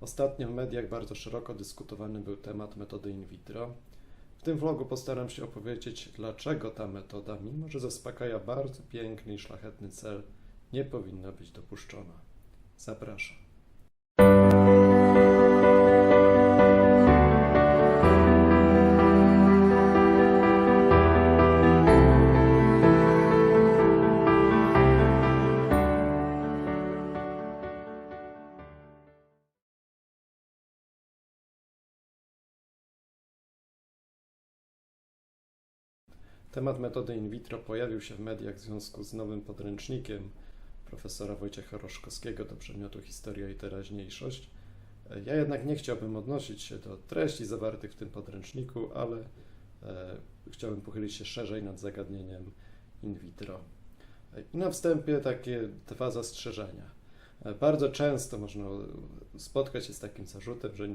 Ostatnio w mediach bardzo szeroko dyskutowany był temat metody in vitro. W tym vlogu postaram się opowiedzieć, dlaczego ta metoda, mimo że zaspokaja bardzo piękny i szlachetny cel, nie powinna być dopuszczona. Zapraszam. Temat metody in vitro pojawił się w mediach w związku z nowym podręcznikiem profesora Wojciecha Roszkowskiego do przedmiotu Historia i teraźniejszość. Ja jednak nie chciałbym odnosić się do treści zawartych w tym podręczniku, ale e, chciałbym pochylić się szerzej nad zagadnieniem in vitro. I na wstępie takie dwa zastrzeżenia. E, Bardzo często można spotkać się z takim zarzutem, że,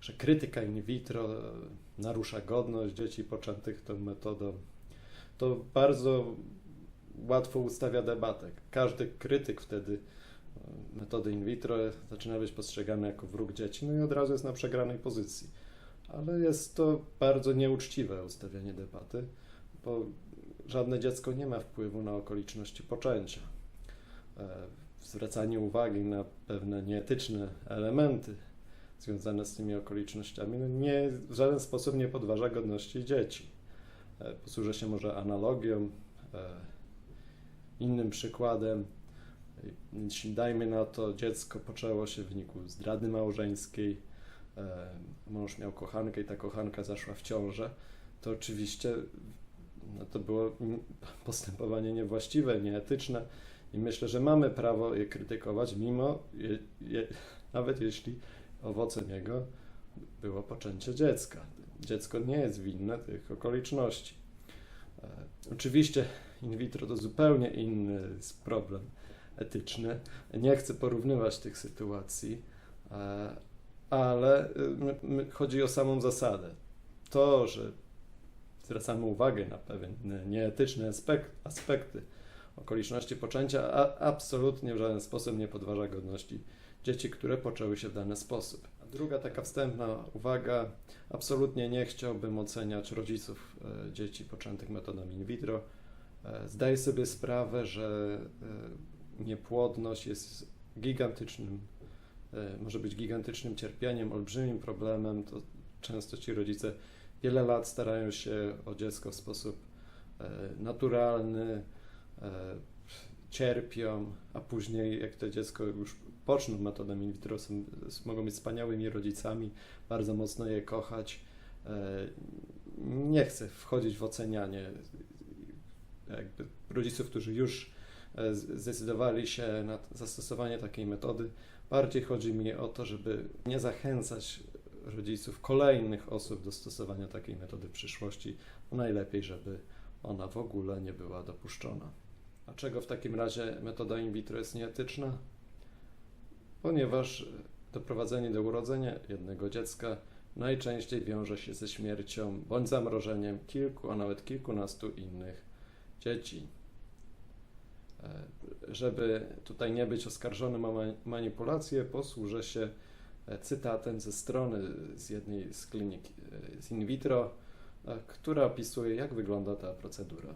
że krytyka in vitro e, narusza godność dzieci poczętych tą metodą. To bardzo łatwo ustawia debatę. Każdy krytyk wtedy e, metody in vitro zaczyna być postrzegany jako wróg dzieci, no i od razu jest na przegranej pozycji. Ale jest to bardzo nieuczciwe ustawianie debaty, bo żadne dziecko nie ma wpływu na okoliczności poczęcia. E, Zwracanie uwagi na pewne nieetyczne elementy związane z tymi okolicznościami no nie, w żaden sposób nie podważa godności dzieci. E, Posłużę się może analogią, e, innym przykładem. Jeśli dajmy na to, dziecko poczęło się w wyniku zdrady małżeńskiej, e, mąż miał kochankę i ta kochanka zaszła w ciążę, to oczywiście no to było postępowanie niewłaściwe, nieetyczne i myślę, że mamy prawo je krytykować, mimo, je, je, nawet jeśli owocem jego było poczęcie dziecka. Dziecko nie jest winne tych okoliczności. E, Oczywiście in vitro to zupełnie inny problem etyczny. Nie chcę porównywać tych sytuacji, e, ale y, chodzi o samą zasadę. To, że zwracamy uwagę na pewne nieetyczne aspekt, aspekty okoliczności poczęcia, a absolutnie w żaden sposób nie podważa godności dzieci, które poczęły się w dany sposób. Druga taka wstępna uwaga, absolutnie nie chciałbym oceniać rodziców e, dzieci poczętych metodą in vitro. E, Zdaję sobie sprawę, że e, niepłodność jest gigantycznym, może być gigantycznym cierpieniem, olbrzymim problemem. To często ci rodzice wiele lat starają się o dziecko w sposób naturalny, cierpią, a później jak to dziecko już poczną metodą in vitro, są, mogą być wspaniałymi rodzicami, bardzo mocno je kochać. E, Nie chcę wchodzić w ocenianie rodziców, którzy już e, zdecydowali się na zastosowanie takiej metody. Bardziej chodzi mi o to, żeby nie zachęcać rodziców kolejnych osób do stosowania takiej metody w przyszłości. Najlepiej, żeby ona w ogóle nie była dopuszczona. Dlaczego w takim razie metoda in vitro jest nieetyczna? Ponieważ doprowadzenie do urodzenia jednego dziecka najczęściej wiąże się ze śmiercią bądź zamrożeniem kilku, a nawet kilkunastu innych dzieci. E, Żeby tutaj nie być oskarżonym o ma- manipulację, posłużę się e, cytatem ze strony z jednej z klinik e, z in vitro, która opisuje, jak wygląda ta procedura.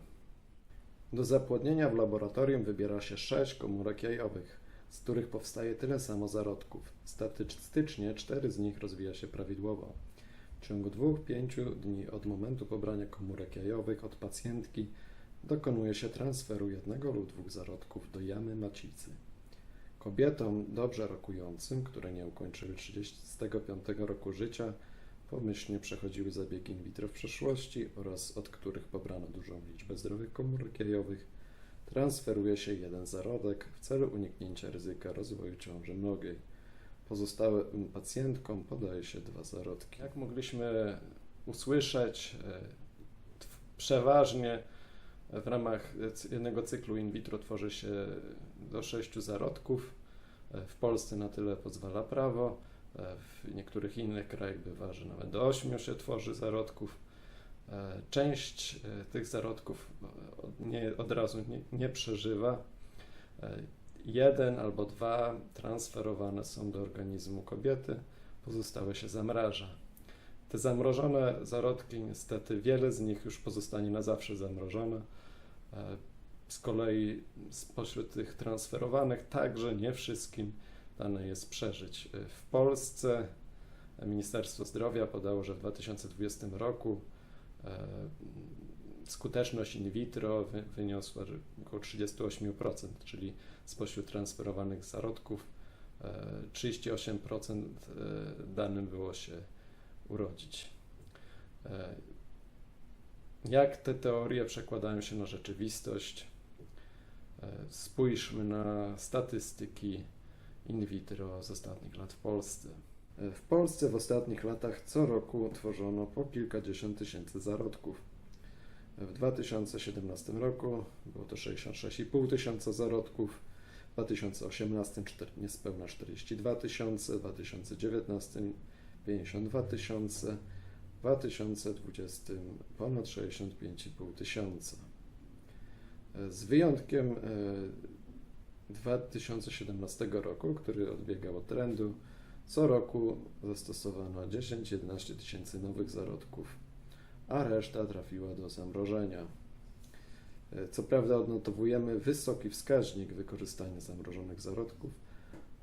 Do zapłodnienia w laboratorium wybiera się sześć komórek jajowych, z których powstaje tyle samo zarodków. Statystycznie cztery z nich rozwija się prawidłowo. W ciągu dwóch, pięciu dni od momentu pobrania komórek jajowych od pacjentki dokonuje się transferu jednego lub dwóch zarodków do jamy macicy. Kobietom dobrze rokującym, które nie ukończyły 35 roku życia, pomyślnie przechodziły zabiegi in vitro w przeszłości oraz od których pobrano dużą liczbę zdrowych komórek jajowych, transferuje się jeden zarodek w celu uniknięcia ryzyka rozwoju ciąży mnogiej. Pozostałym pacjentkom podaje się dwa zarodki. Jak mogliśmy usłyszeć, e, przeważnie w ramach jednego cyklu in vitro tworzy się do sześciu zarodków. E, W Polsce na tyle pozwala prawo. E, W niektórych innych krajach bywa, że nawet do ośmiu się tworzy zarodków. E, Część e, tych zarodków od- nie, od razu nie, nie przeżywa. Jeden albo dwa transferowane są do organizmu kobiety, pozostałe się zamraża. Te zamrożone zarodki, niestety, wiele z nich już pozostanie na zawsze zamrożone. Z kolei spośród tych transferowanych, także nie wszystkim dane jest przeżyć. E, W Polsce Ministerstwo Zdrowia podało, że w 2020 roku e, skuteczność in vitro wy- wyniosła około 38%, czyli spośród transferowanych zarodków e, 38% e, danym było się urodzić. E, Jak te teorie przekładają się na rzeczywistość? E, Spójrzmy na statystyki in vitro z ostatnich lat w Polsce. E, W Polsce w ostatnich latach co roku tworzono po kilkadziesiąt tysięcy zarodków. E, W 2017 roku było to 66,5 tysiąca zarodków, w 2018 czter- niespełna 42 tysiące, w 2019 52 tysiące, w 2020 ponad 65,5 tysiąca. E, Z wyjątkiem 2017 roku, który odbiegał od trendu, co roku zastosowano 10-11 tysięcy nowych zarodków, a reszta trafiła do zamrożenia. E, Co prawda odnotowujemy wysoki wskaźnik wykorzystania zamrożonych zarodków,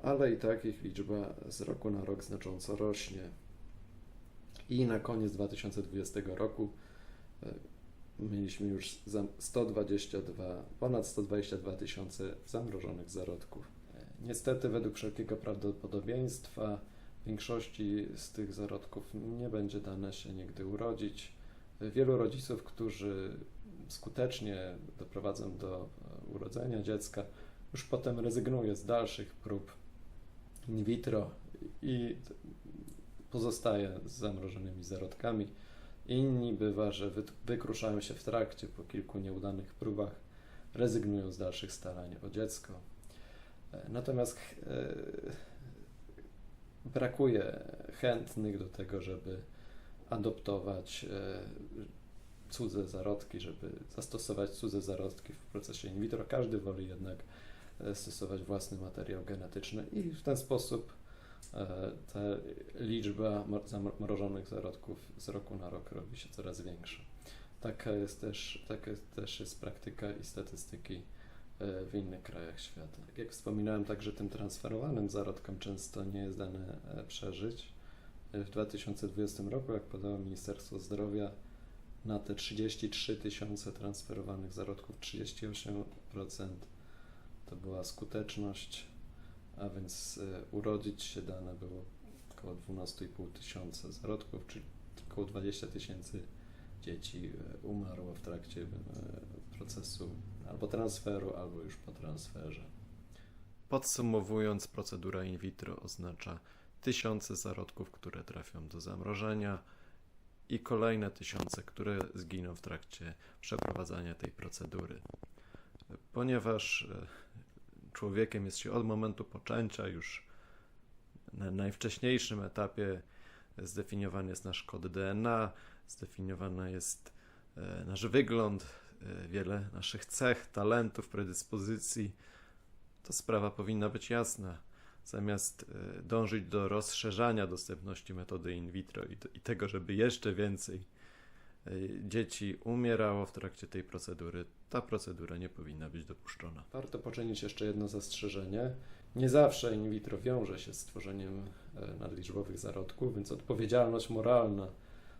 ale i tak ich liczba z roku na rok znacząco rośnie. I na koniec 2020 roku e, mieliśmy już za 122, ponad 122 tysiące zamrożonych zarodków. E, Niestety, według wszelkiego prawdopodobieństwa, większości z tych zarodków nie będzie dane się nigdy urodzić. E, Wielu rodziców, którzy skutecznie doprowadzą do e, urodzenia dziecka, już potem rezygnuje z dalszych prób in vitro i pozostaje z zamrożonymi zarodkami. Inni bywa, że wy- wykruszają się w trakcie po kilku nieudanych próbach, rezygnują z dalszych starań o dziecko. E, Natomiast e, brakuje chętnych do tego, żeby adoptować e, cudze zarodki, żeby zastosować cudze zarodki w procesie in vitro. Każdy woli jednak stosować własny materiał genetyczny i w ten sposób ta liczba zamrożonych zarodków z roku na rok robi się coraz większa. Taka jest też, taka też jest praktyka i statystyki e, w innych krajach świata. Tak jak wspominałem, także tym transferowanym zarodkom często nie jest dane e, przeżyć. E, W 2020 roku, jak podało Ministerstwo Zdrowia, na te 33 tysiące transferowanych zarodków 38% to była skuteczność, a więc e, urodzić się dane było około 12,5 tysiąca zarodków, czyli około 20 tysięcy dzieci e, umarło w trakcie e, procesu albo transferu, albo już po transferze. Podsumowując, procedura in vitro oznacza tysiące zarodków, które trafią do zamrożenia i kolejne tysiące, które zginą w trakcie przeprowadzania tej procedury. Ponieważ człowiekiem jest się od momentu poczęcia, już na najwcześniejszym etapie zdefiniowany jest nasz kod DNA, zdefiniowany jest e, nasz wygląd, e, wiele naszych cech, talentów, predyspozycji. To sprawa powinna być jasna. Zamiast e, dążyć do rozszerzania dostępności metody in vitro i, i tego, żeby jeszcze więcej dzieci umierało w trakcie tej procedury, ta procedura nie powinna być dopuszczona. Warto poczynić jeszcze jedno zastrzeżenie. Nie zawsze in vitro wiąże się z tworzeniem e, nadliczbowych zarodków, więc odpowiedzialność moralna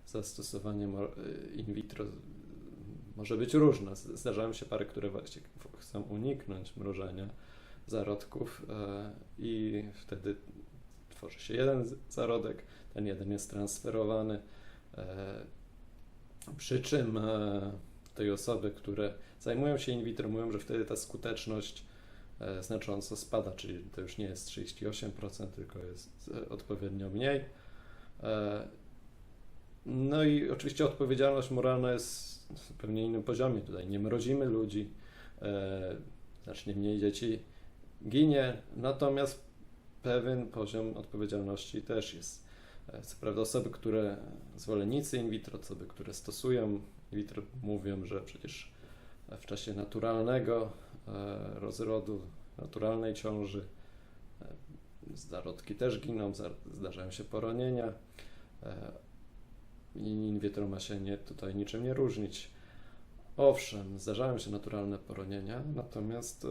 za stosowanie e, in vitro może być różna. Zdarzają się pary, które właśnie chcą uniknąć mrożenia zarodków e, i wtedy tworzy się jeden zarodek, ten jeden jest transferowany. Przy czym e, tej osoby, które zajmują się in vitro, mówią, że wtedy ta skuteczność e, znacząco spada, czyli to już nie jest 38%, tylko jest e, odpowiednio mniej. No i oczywiście odpowiedzialność moralna jest na zupełnie innym poziomie. Tutaj nie mrozimy ludzi, znacznie mniej dzieci ginie, natomiast pewien poziom odpowiedzialności też jest. E, Co prawda osoby, które, zwolennicy in vitro, osoby, które stosują in vitro mówią, że przecież w czasie naturalnego e, rozrodu naturalnej ciąży. E, Zarodki też giną, za- zdarzają się poronienia. I in vitro ma się nie, tutaj niczym nie różnić. Owszem, zdarzają się naturalne poronienia, natomiast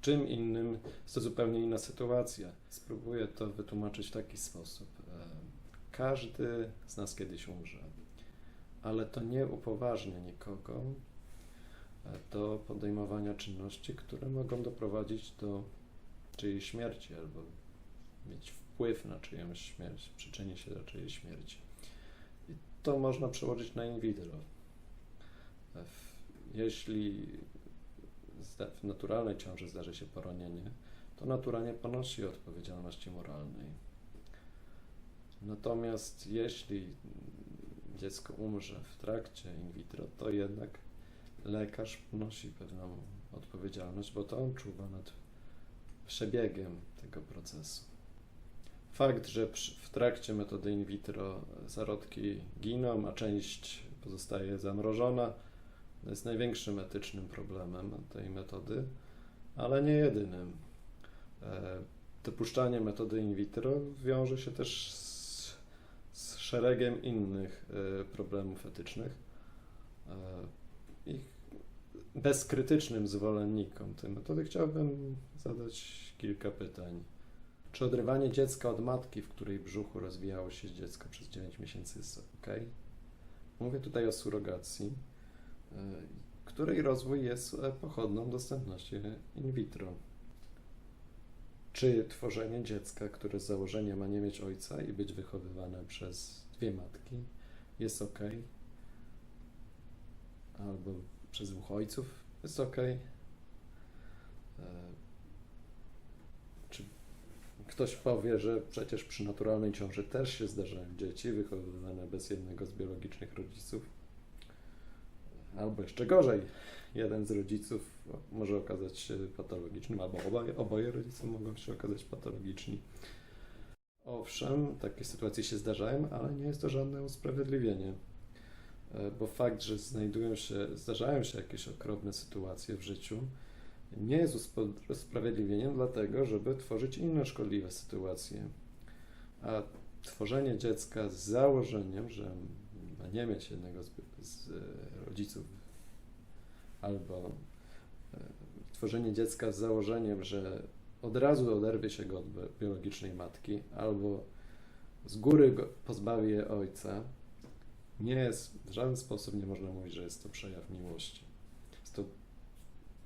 czym innym jest to zupełnie inna sytuacja. Spróbuję to wytłumaczyć w taki sposób. E, Każdy z nas kiedyś umrze, ale to nie upoważnia nikogo e, do podejmowania czynności, które mogą doprowadzić do czyjejś śmierci albo mieć wpływ na czyjąś śmierć, przyczyni się do czyjejś śmierci. I to można przełożyć na in vitro. E, Jeśli w naturalnej ciąży zdarzy się poronienie, to natura nie ponosi odpowiedzialności moralnej. Natomiast jeśli dziecko umrze w trakcie in vitro, to jednak lekarz ponosi pewną odpowiedzialność, bo to on czuwa nad przebiegiem tego procesu. Fakt, że w trakcie metody in vitro zarodki giną, a część pozostaje zamrożona, jest największym etycznym problemem tej metody, ale nie jedynym. E, Dopuszczanie metody in vitro wiąże się też z, z szeregiem innych e, problemów etycznych. E, I bezkrytycznym zwolennikom tej metody chciałbym zadać kilka pytań. Czy odrywanie dziecka od matki, w której brzuchu rozwijało się dziecko przez 9 miesięcy, jest ok? Mówię tutaj o surogacji, y, której rozwój jest e, pochodną dostępności in vitro. Czy tworzenie dziecka, które z założenia ma nie mieć ojca i być wychowywane przez dwie matki, jest ok? Albo przez dwóch ojców jest ok? E, Czy ktoś powie, że przecież przy naturalnej ciąży też się zdarzają dzieci wychowywane bez jednego z biologicznych rodziców? Albo jeszcze gorzej, jeden z rodziców może okazać się patologicznym, albo oboje, oboje rodzice mogą się okazać patologiczni. Owszem, takie sytuacje się zdarzają, ale nie jest to żadne usprawiedliwienie. E, Bo fakt, że znajdują się, zdarzają się jakieś okropne sytuacje w życiu, nie jest usprawiedliwieniem dlatego, żeby tworzyć inne szkodliwe sytuacje. A tworzenie dziecka z założeniem, że nie mieć jednego z, z e, rodziców, albo e, tworzenie dziecka z założeniem, że od razu oderwie się go od bi- biologicznej matki, albo z góry pozbawi je ojca, nie jest, w żaden sposób nie można mówić, że jest to przejaw miłości. Jest to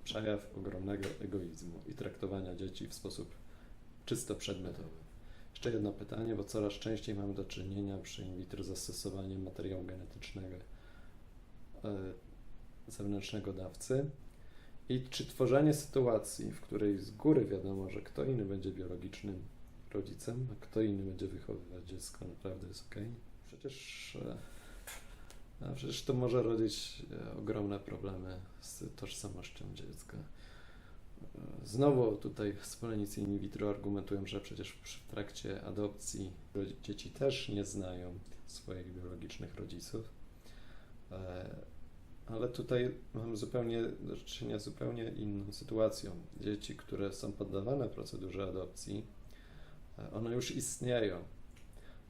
przejaw ogromnego egoizmu i traktowania dzieci w sposób czysto przedmiotowy. Jeszcze jedno pytanie, bo coraz częściej mamy do czynienia przy in vitro zastosowaniem materiału genetycznego e, zewnętrznego dawcy. I czy tworzenie sytuacji, w której z góry wiadomo, że kto inny będzie biologicznym rodzicem, a kto inny będzie wychowywać dziecko, naprawdę jest ok? Przecież, e, przecież to może rodzić e, ogromne problemy z tożsamością dziecka. Znowu tutaj zwolennicy in vitro argumentują, że przecież w trakcie adopcji dzieci też nie znają swoich biologicznych rodziców. E, Ale tutaj mamy zupełnie do czynienia z zupełnie inną sytuacją. Dzieci, które są poddawane procedurze adopcji, e, one już istnieją.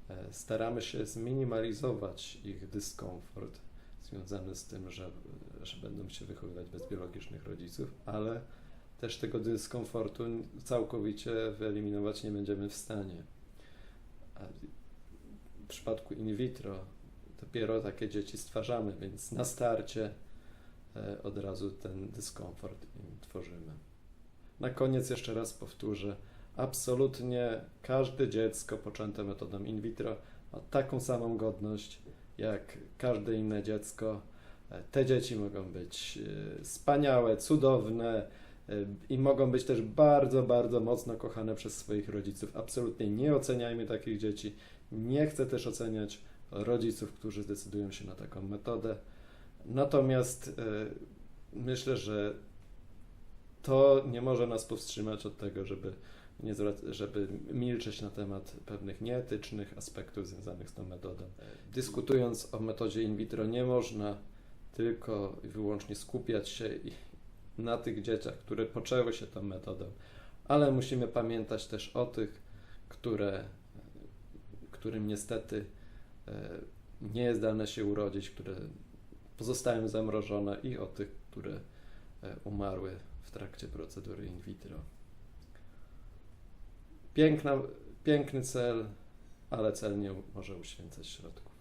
E, Staramy się zminimalizować ich dyskomfort związany z tym, że, że będą się wychowywać bez biologicznych rodziców, ale też tego dyskomfortu całkowicie wyeliminować nie będziemy w stanie. A w przypadku in vitro dopiero takie dzieci stwarzamy, więc na starcie e, od razu ten dyskomfort im tworzymy. Na koniec jeszcze raz powtórzę, absolutnie każde dziecko poczęte metodą in vitro ma taką samą godność jak każde inne dziecko. E, Te dzieci mogą być e, wspaniałe, cudowne i mogą być też bardzo, bardzo mocno kochane przez swoich rodziców. Absolutnie nie oceniajmy takich dzieci. Nie chcę też oceniać rodziców, którzy zdecydują się na taką metodę. Natomiast e, myślę, że to nie może nas powstrzymać od tego, żeby, nie żeby milczeć na temat pewnych nieetycznych aspektów związanych z tą metodą. Dyskutując o metodzie in vitro, nie można tylko i wyłącznie skupiać się na tych dzieciach, które poczęły się tą metodą, ale musimy pamiętać też o tych, które, którym niestety e, nie jest dane się urodzić, które pozostają zamrożone i o tych, które e, umarły w trakcie procedury in vitro. Piękna, piękny cel, ale cel nie może uświęcać środków.